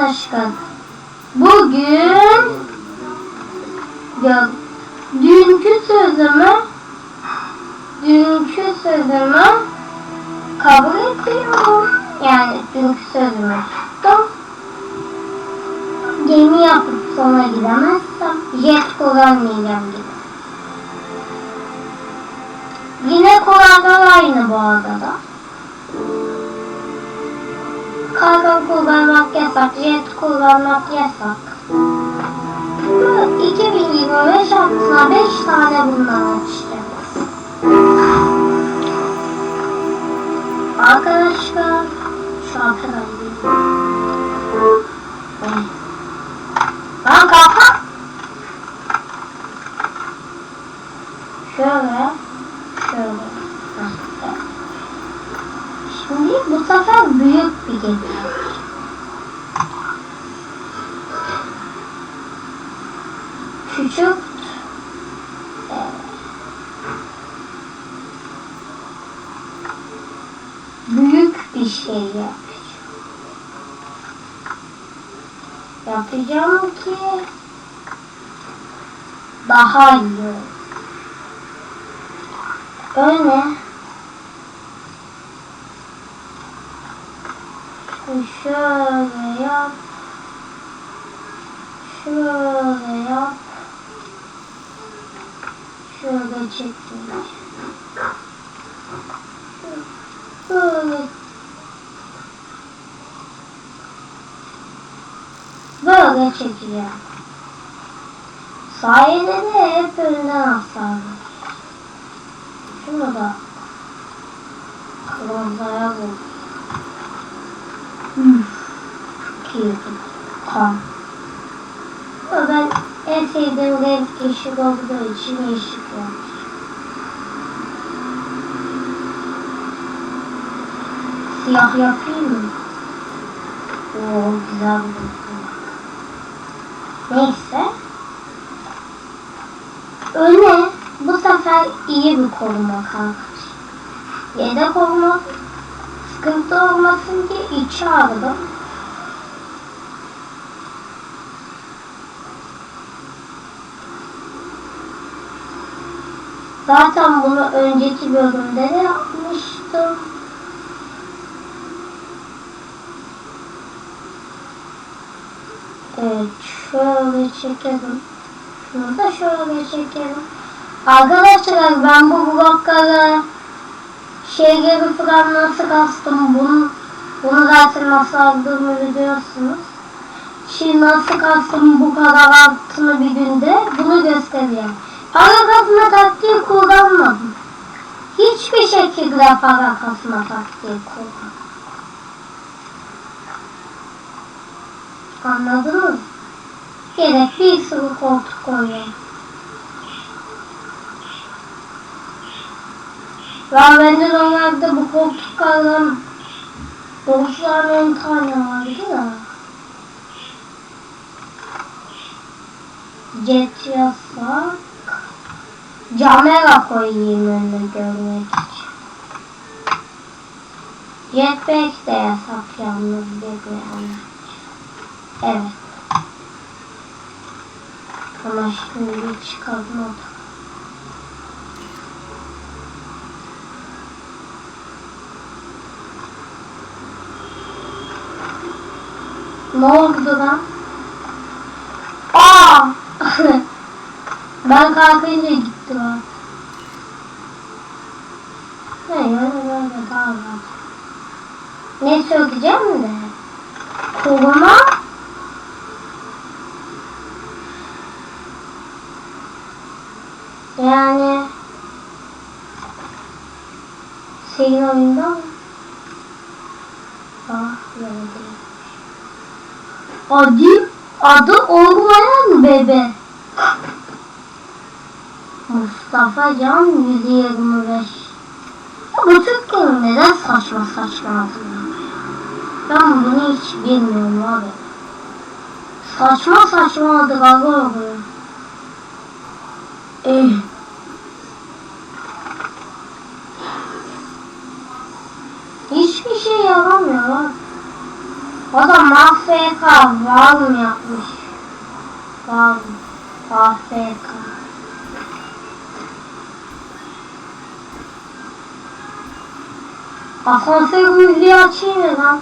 Arkadaşlar bugün ya, dünkü sözümü dünkü sözümü kabul ediyorum. Yani dünkü sözümü tuttum. Gemi yapıp sonra gidemezsem jet kullanmayacağım gibi. Yine kurallar aynı bu arada. Kargo kullanmak yasak, jet kullanmak yasak. Bu 2025 altına 5 tane bundan açacağız. Arkadaşlar, şu arkadaşlar. Lan kafa. Şöyle, şöyle. Hah, evet. Şimdi bu sefer büyük bir gemi. Küçük evet. büyük bir şey yapacağım. Yapacağım ki daha iyi olur. Şöyle yap. Şöyle yap. Şöyle çekeyim. Böyle. Böyle çekeceğim. Sayede de hep önünden var. Şunu da kırmızıya vur. Kan. Ama ben en sevdiğim renk yeşil olduğu için yeşil yapmış. Siyah yapayım mı? Oo güzel bir Neyse. Öne bu sefer iyi bir koruma kalkar. Yedek olmak sıkıntı olmasın diye içi aldım. Zaten bunu önceki bölümde de yapmıştım. Evet, şöyle çekelim. Şunu da şöyle çekelim. Arkadaşlar ben bu blokları gibi falan nasıl kastım bunu bunu zaten nasıl aldığımı biliyorsunuz. Şimdi nasıl kastım bu kadar altını bir günde bunu göstereyim. Para kasma taktiği kullanmadım. Hiçbir şekilde para kasma taktiği kullanmadım. Anladınız? Gerek bir sürü koltuk koyuyorum. Bende normalde bu koltuklardan 90 tane vardı da. Jet yasak. Camera koyayım önüne görmek için. Jetpack de yasak yalnız bekleyenler. Evet. Ama şimdi bir Ne oldu lan? Aa! ben kalkınca gitti o. Ne yani böyle rahat. Ne söyleyeceğim de? Koruma Yani senin oyunda mı? Ah değil. Adı, adı olmayan bebe. Mustafa Can 125. Ya bu Türklerin neden saçma saçma adını? Ben bunu hiç bilmiyorum abi. Saçma saçma adılar oluyor. Eh. Hiçbir şey yaramıyor abi. O da MAFK var mı yapmış? Var mı? AFK. Asansör müziği açayım mı lan?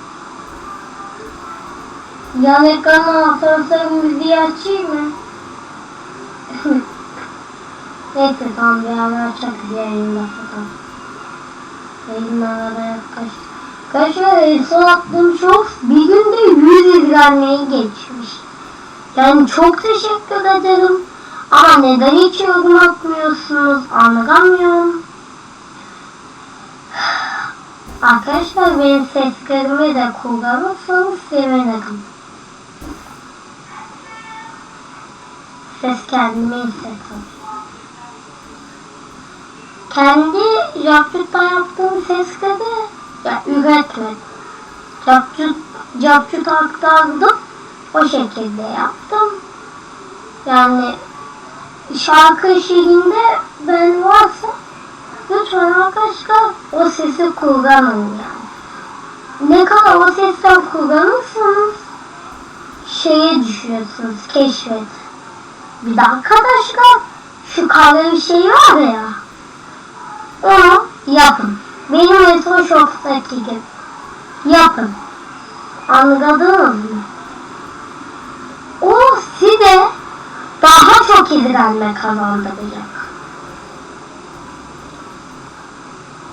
Yan ekrana asansör müziği açayım mı? Neyse tamam bir ara açarız yayında falan. Yayın arada en son attığım shorts bir günde 100 izlenmeyi geçmiş. Yani çok teşekkür ederim. Ama neden hiç yorum atmıyorsunuz anlamıyorum. Arkadaşlar benim seslerimi de kullanırsanız sevinirim. Ses kendime hissettim. Kendi Japcut'ta yaptığım sesleri ya, üretmedim. Japcut, Japcut aktardım. O şekilde yaptım. Yani şarkı şeyinde ben varsa lütfen arkadaşlar o sesi kullanın yani. Ne kadar o sesten kullanırsanız şeye düşüyorsunuz keşfet. Bir de arkadaşlar şu kahve şeyi var ya onu yapın. Benim en son şoktaki gibi. Yapın. Anladınız mı? O size daha çok izlenme kazandıracak.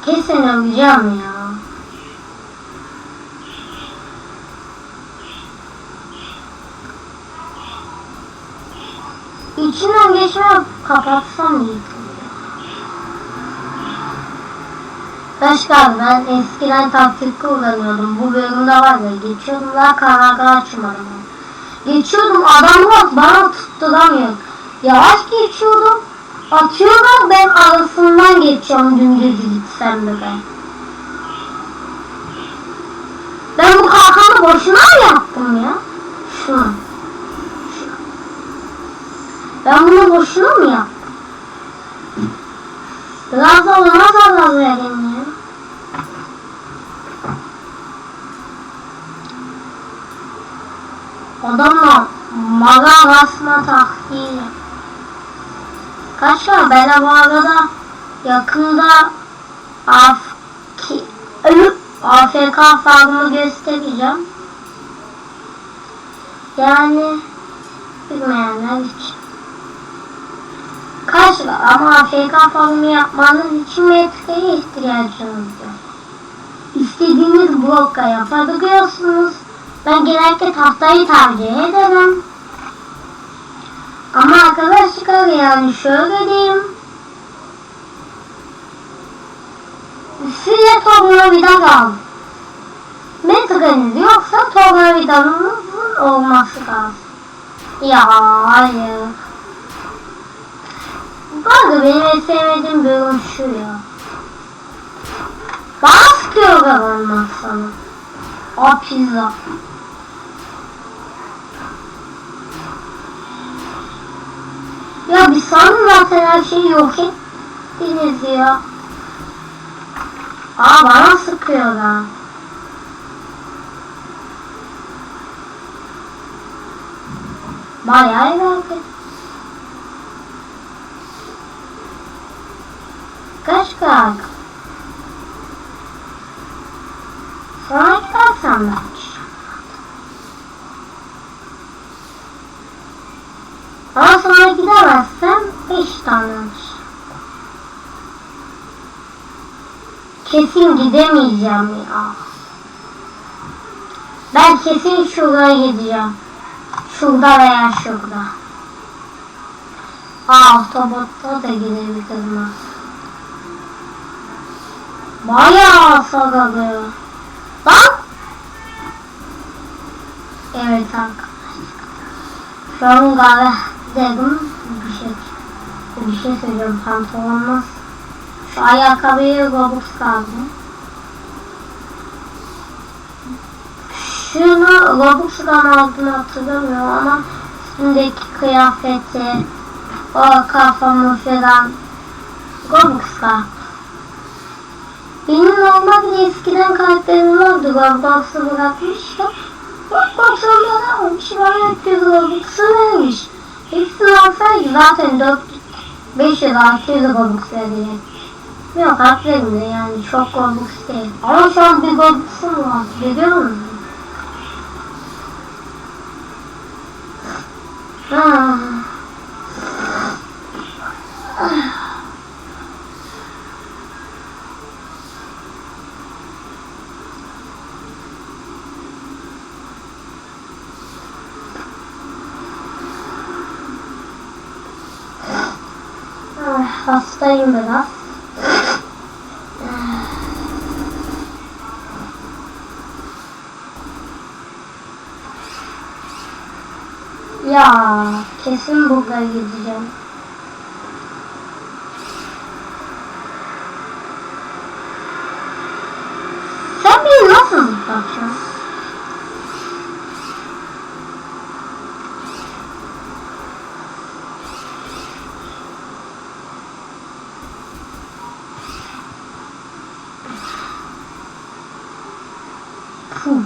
Kesin öleceğim ya. İçinden geçme kapatsam iyi. Arkadaşlar ben eskiden taktik kullanıyordum. Bu bölümde var ya geçiyordum daha kanalda açmadım. Geçiyordum adamlar bana tutturamıyor. Yavaş geçiyordum. Atıyorlar ben arasından geçiyorum dümdüz gitsem de ben. Ben bu kalkanı boşuna mı yaptım ya? Şunu. Ben bunu boşuna mı yaptım? Biraz da ona zarar verin ya. Adamla maga basma taktiği. Kaç var? Ben de bu arada yakında af ki, AFK farmı göstereceğim. Yani bilmeyenler için. Kaç var ama AFK farmı yapmanız için metreye ihtiyacınız var. İstediğiniz blokla yapabiliyorsunuz. Ben genellikle tahtayı tercih ederim. Ama arkadaşlar yani şöyle diyeyim. Size tornavida lazım. Metreniz yoksa tornavidanızın olması lazım. Ya hayır. Bazı benim en sevmediğim bölüm şu ya. Bana sıkıyorlar ondan sonra. O pizza. Ya bir sanın zaten her şeyi yok ettiniz ya. Aa bana sıkıyorlar. Bayağı ilerledim. Kaç kalk? Sonra gidersem belki. Ama sonra gidemezsem 5 tane alır. Kesin gidemeyeceğim ya. Ben kesin şuraya gideceğim. Şurada veya şurada. Aa otobotta da gidebilirim. Bayağı sarılıyor. Bak. Evet arkadaşlar. Şu an kahve dedim. Bir şey, bir şey söyleyeceğim. Pantolonmaz. Şu ayakkabıyı Robux kaldım. Şunu Robux'dan aldım hatırlamıyorum ama üstündeki kıyafeti, o kafamı falan Robux kaldım. Benim normalde eskiden karakterim vardı. Roblox'u bırakmıştım. Sonra almış bana 300 Robux vermiş. Hepsini alsaydı zaten 4 500 600 Robux verecek. Yok haklıyım da yani çok Robux değil. Ama şu an bir Robux'um var. Biliyor musun? Ha. Ah, Hastayım biraz. Ya kesin burada gideceğim. Sen beni nasıl zıplatacaksın? Puh.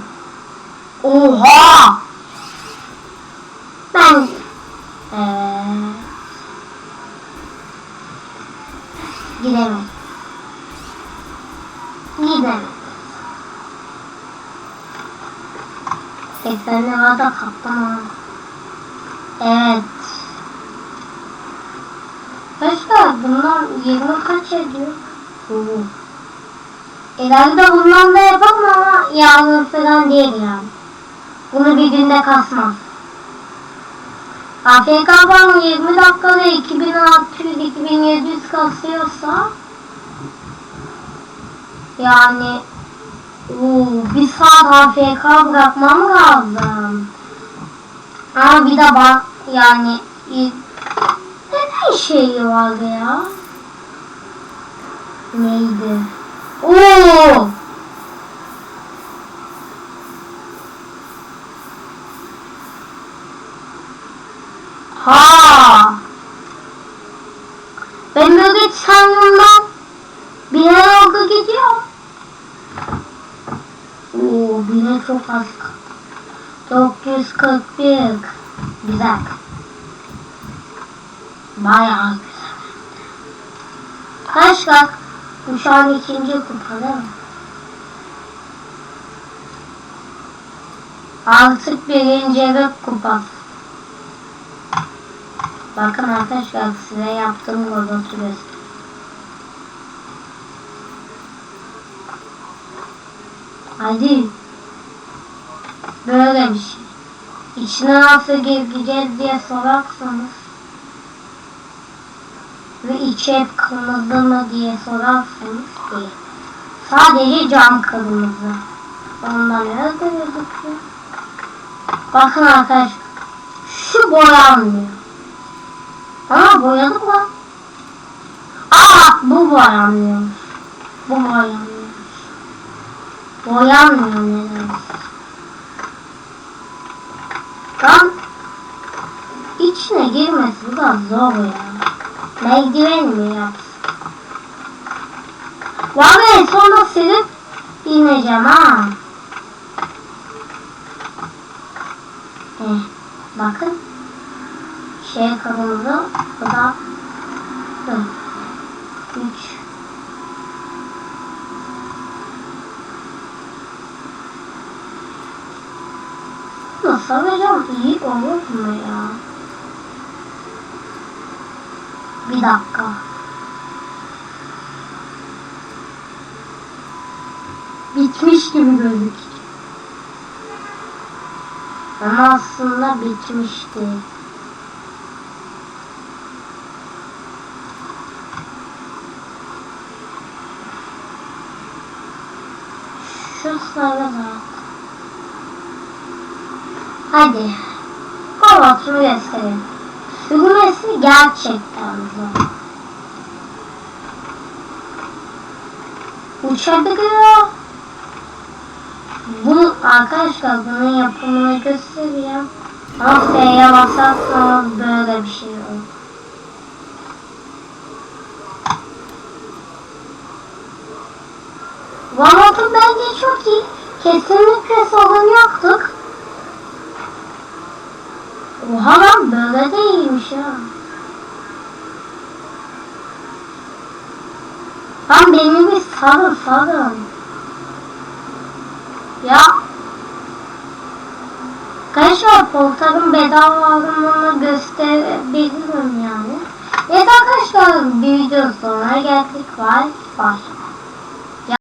Oha! Ben eee gidemem. Gidemem. Efendim havada kaptan ha. Evet. Başka bunlar 20 kaç ediyor? Oo. Herhalde bundan da yapalım ama yağmur falan değil yani. Bunu bir günde kasmaz. AFK bağımı 20 dakikada 2600-2700 kasıyorsa yani oo, bir saat AFK bırakmam lazım. Ama bir de bak yani neden şeyi vardı ya? Neydi? Oo! Ha! Ben böyle sanımdan bir yere oldu gidiyor. Çok az. 941. Güzel. Bayağı güzel. Kaç bak? Bu şu an ikinci kupa değil mi? Artık birinci lig kupası. Bakın arkadaşlar size yaptığım robotu göster. Hadi. Böyle bir şey. İçine nasıl gireceğiz diye sorarsanız ve içi hep kırmızı mı diye sorarsanız değil. Sadece cam kırmızı. Ondan nerede gözüküyor? Bakın arkadaşlar. Şu boyanmıyor. Aa boyadık lan. Aa bu boyanmıyor. Bu boyanmıyor. Boyanmıyor neden? Lan içine girmesi biraz zor ya. Merdiven mi yapsın? Vallahi sonra silip ineceğim ha. Eh, bakın. Şey kırmızı. Bu da dört. Nasıl hocam iyi olur. Bitmiş gibi gözüküyor. Ama aslında bitmişti. Şu sarı da. Hadi. Robotunu göstereyim. Sürmesi gerçekten zor. Uçabiliyor. Bu arkadaşlar bunun yapımını göstereceğim. Ama F'ye basarsanız böyle bir şey olur. Robotun bence çok iyi. Kesinlikle sorun yoktuk. Oha lan böyle de iyiymiş ya. Lan beni bir salın salın. Ya. Arkadaşlar portalın bedava alımını gösterebilirim yani. Evet arkadaşlar bir video sonra geldik. Bye bye.